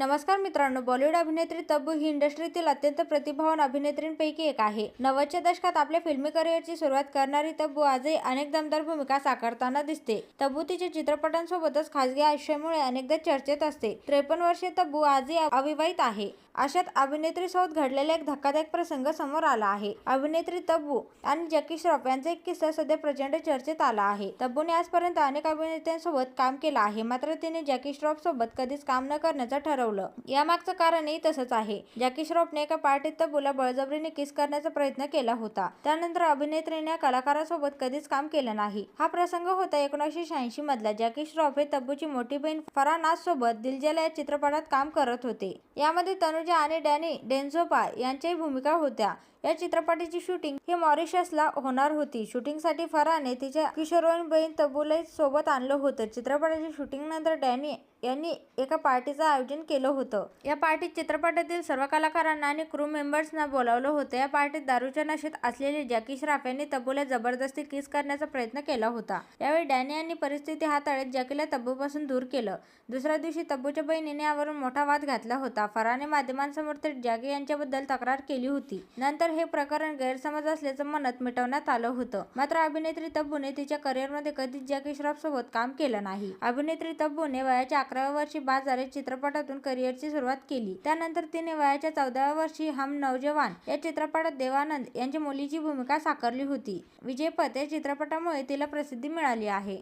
नमस्कार मित्रांनो बॉलिवूड अभिनेत्री तब्बू ही इंडस्ट्रीतील अत्यंत प्रतिभावान अभिनेत्रींपैकी एक आहे. नव्वदच्या दशकात आपल्या फिल्मी करिअरची सुरुवात करणारी तब्बू आजही अनेक दमदार भूमिका साकारताना दिसते. तब्बू तिच्या चित्रपटांसोबतच खासगी आयुष्यामुळे अनेकदा चर्चेत असते. त्रेपन्न वर्षीय तब्बू आजही अविवाहित आहे. अशात अभिनेत्रीसोबत घडलेला एक धक्कादायक प्रसंग समोर आला आहे. अभिनेत्री तब्बू आणि जॅकी श्रॉफ यांचा एक किस्सा सध्या प्रचंड चर्चेत आला आहे. तब्बूने आजपर्यंत अनेक अभिनेत्यांसोबत काम केलं आहे मात्र तिने जॅकी श्रॉफ सोबत कधीच काम न करण्याचं ठरवलं. यामागचं कारणही तसंच आहे. जॅकी श्रॉफने एका पार्टीत तब्बूला बळजबरीने किस करण्याचा प्रयत्न केला होता. त्यानंतर अभिनेत्रीने या कलाकारासोबत कधीच काम केलं नाही. हा प्रसंग होता एकोणीसशे शहाऐंशी मधला. जॅकी श्रॉफ हे तब्बूची मोठी बहीण फराह नाझ सोबत दिलजला या चित्रपटात काम करत होते. यामध्ये तनु तनुजा आणि डॅनी डेन्झोपा यांच्याही भूमिका होत्या. या चित्रपटाची शूटिंग ही मॉरिशसला होणार होती. शूटिंगसाठी फराने तिच्या किशोरवयीन बहीण तब्बूला सोबत आणलं होतं. चित्रपटाच्या शूटिंगनंतर डॅनी यांनी एका पार्टीचं आयोजन केलं होतं. या पार्टीत चित्रपटातील सर्व कलाकारांना आणि क्रू मेंबर्सना बोलावलं होतं. या पार्टीत दारूच्या नशेत असलेले जॅकी श्राफ यांनी तब्बूला जबरदस्ती किस करण्याचा प्रयत्न केला होता. यावेळी डॅनी यांनी परिस्थिती हाताळत जॅकीला तब्बूपासून दूर केलं. दुसऱ्या दिवशी तब्बूच्या बहिणीने यावरून मोठा वाद घातला होता. फराने माध्यमांसमोर तर जॅकी यांच्याबद्दल तक्रार केली होती. नंतर हे प्रकरण गैरसमज असल्याचं म्हणत मिटवण्यात आलं होतं. मात्र अभिनेत्री तब्बूने तिच्या करिअरमध्ये कधीच जॅकी श्रॉफ सोबत काम केलं नाही. अभिनेत्री तब्बूने वयाच्या अकराव्या वर्षी बाजारे चित्रपटातून करिअरची सुरुवात केली. त्यानंतर तिने वयाच्या चौदाव्या वर्षी हम नौजवान या चित्रपटात देवानंद यांच्या मुलीची भूमिका साकारली होती. विजयपथ या चित्रपटामुळे तिला प्रसिद्धी मिळाली आहे.